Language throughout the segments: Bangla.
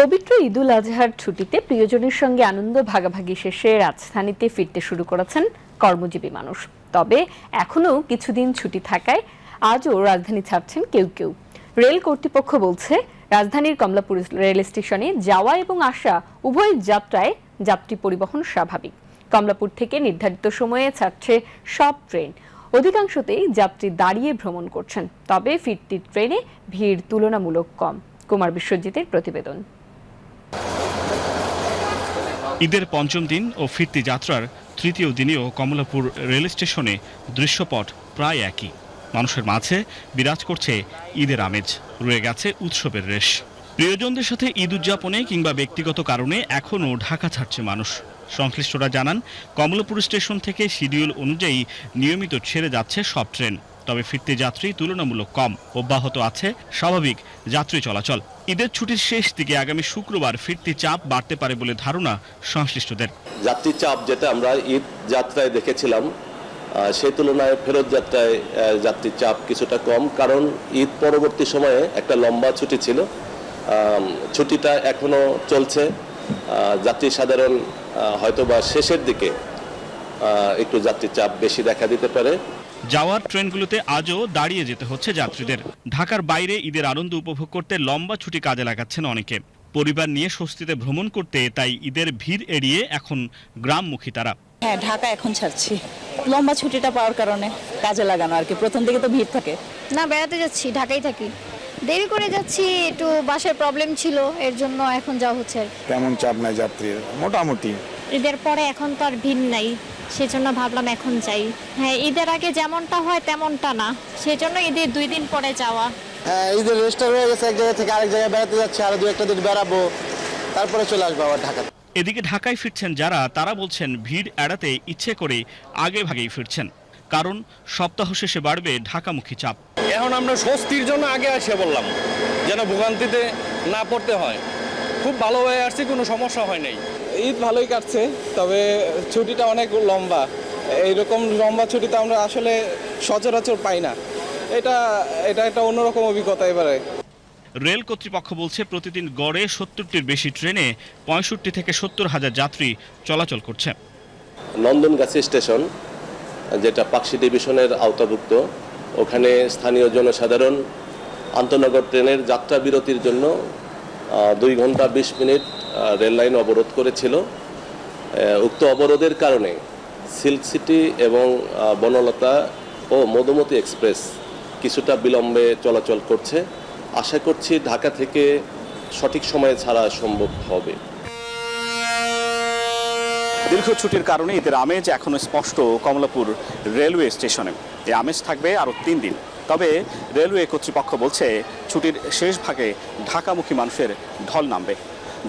পবিত্র ঈদুল আজহার ছুটিতে প্রিয়জনের সঙ্গে আনন্দ ভাগাভাগি শেষে রাজধানীতে ফিরতে শুরু করেছেন কর্মজীবী মানুষ। তবে এখনও কিছুদিন ছুটি থাকায় আজও রাজধানী ছাড়ছেন কেউ কেউ। রেল কর্তৃপক্ষ বলছে, রাজধানীর কমলাপুর রেল স্টেশনে যাওয়া এবং আসা উভয় যাত্রায় যাত্রী পরিবহন স্বাভাবিক। কমলাপুর থেকে নির্ধারিত সময়ে ছাড়ছে সব ট্রেন। অধিকাংশতেই যাত্রী দাঁড়িয়ে ভ্রমণ করছেন, তবে ফিরতি ট্রেনে ভিড় তুলনামূলক কম। কুমার বিশ্বজিতের প্রতিবেদন। ঈদের পঞ্চম দিন ও ফিরতি যাত্রার তৃতীয় দিনেও কমলাপুর রেল স্টেশনে দৃশ্যপট প্রায় একই। মানুষের মাঝে বিরাজ করছে ঈদের আমেজ, রয়ে গেছে উৎসবের রেশ। প্রিয়জনদের সাথে ঈদ উদযাপনে কিংবা ব্যক্তিগত কারণে এখনও ঢাকা ছাড়ছে মানুষ। সংশ্লিষ্টরা জানান, কমলাপুর স্টেশন থেকে শিডিউল অনুযায়ী নিয়মিত ছেড়ে যাচ্ছে সব ট্রেন। তবে ফিরতি যাত্রী তুলনামূলক কম। অব্যাহত আছে স্বাভাবিক যাত্রী চলাচল। ঈদের ছুটির শেষ দিকে আগামী শুক্রবার ফিরতি চাপ বাড়তে পারে বলে ধারণা সংশ্লিষ্টদের। যাত্রী চাপ যেটা আমরা ঈদ যাত্রায় দেখেছিলাম সেই তুলনায় ফেরত যাত্রায় যাত্রীর চাপ কিছুটা কম কারণ ঈদ পরবর্তী সময়ে একটা লম্বা ছুটি ছিল। ছুটিটা এখনও চলছে। যাত্রী সাধারণ হয়তোবা শেষের দিকে একটু যাত্রীর চাপ বেশি দেখা দিতে পারে। যাওয়ার ট্রেনগুলোতে আজও দাঁড়িয়ে যেতে হচ্ছে যাত্রীদের। ঢাকার বাইরে ঈদের আনন্দ উপভোগ করতে লম্বা ছুটি কাজে লাগাচ্ছেন অনেকে। পরিবার নিয়ে স্বস্তিতে ভ্রমণ করতে তাই ঈদের ভিড় এড়িয়ে এখন গ্রামমুখী তারা। হ্যাঁ ঢাকা এখন ছাড়ছি। লম্বা ছুটিটা পাওয়ার কারণে কাজে লাগানো আর কি। প্রথম দিকে তো ভিড় থাকে। না বেড়াতে যাচ্ছি ঢাকায় থাকি। দেরি করে যাচ্ছি একটু বাসায় প্রবলেম ছিল এর জন্য এখন যাওয়া হচ্ছে তেমন চাপ নাই যাত্রীর মোটামুটি। ঈদের পরে এখন তো আর ভিড় নাই। সেজন্য ভাবলাম এখন যাই। হ্যাঁ ঈদের আগে যেমনটা হয় তেমনটা না। সেজন্য ঈদের দুই দিন পরে যাওয়া। হ্যাঁ ঈদের রেস্টার হয়ে গেছে এক জায়গা থেকে আরেক জায়গায় বেড়াতে যাচ্ছি আরও দু একটা দিন বেড়াবো। তারপরে চলে আসব আবার ঢাকাতে এদিকে ঢাকায় ফিরছেন যারা তারা বলছেন ভিড় এড়াতে ইচ্ছে করে আগে ভাগেই ফিরছেন। কারণ সপ্তাহ শেষে বাড়বে ঢাকামুখী চাপ। এখন আমরা স্বস্তির জন্য আগে আসে বললাম যেন ভোগান্তিতে না পড়তে হয়। খুব ভালো হয়ে আসছে কোনো সমস্যা হয় নাই। ঈদ ভালোই কাটছে তবে ছুটিটা অনেক লম্বা। এইরকম লম্বা ছুটি তো আমরা আসলে সচরাচর পাই না। এটা এটা একটা অন্যরকম অভিজ্ঞতা এবারে। রেল কর্তৃপক্ষ বলছে প্রতিদিন গড়ে সত্তরটির বেশি ট্রেনে পঁয়ষট্টি থেকে সত্তর হাজার যাত্রী চলাচল করছে। নন্দনগাছি স্টেশন যেটা পাকশি ডিভিশনের আওতাভুক্ত ওখানে স্থানীয় জনসাধারণ আন্তনগর ট্রেনের যাত্রা বিরতির জন্য দুই ঘণ্টা বিশ মিনিট আহ, রেল লাইন অবরোধ করেছিল। উক্ত অবরোধের কারণে সিল্ক সিটি এবং বনলতা ও মধুমতি এক্সপ্রেস কিছুটা বিলম্বে চলাচল করছে। আশা করছি ঢাকা থেকে সঠিক সময়ে ছাড়া সম্ভব হবে। দীর্ঘ ছুটির কারণে এদের আমেজ এখনও স্পষ্ট কমলাপুর রেলওয়ে স্টেশনে। এই আমেজ থাকবে আরও তিন দিন। তবে রেলওয়ে কর্তৃপক্ষ বলছে, ছুটির শেষ ভাগে ঢাকামুখী মানুষের ঢল নামবে।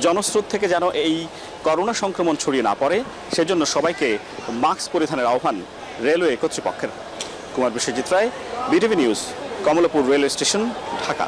জনস্রোত থেকে যেন এই করোনা সংক্রমণ ছড়িয়ে না পড়ে, সেজন্য সবাইকে মাস্ক পরিধানের আহ্বান রেলওয়ে কর্তৃপক্ষের। Kumar Biswajit Roy, BTV news, Kamalapur railway station, Dhaka.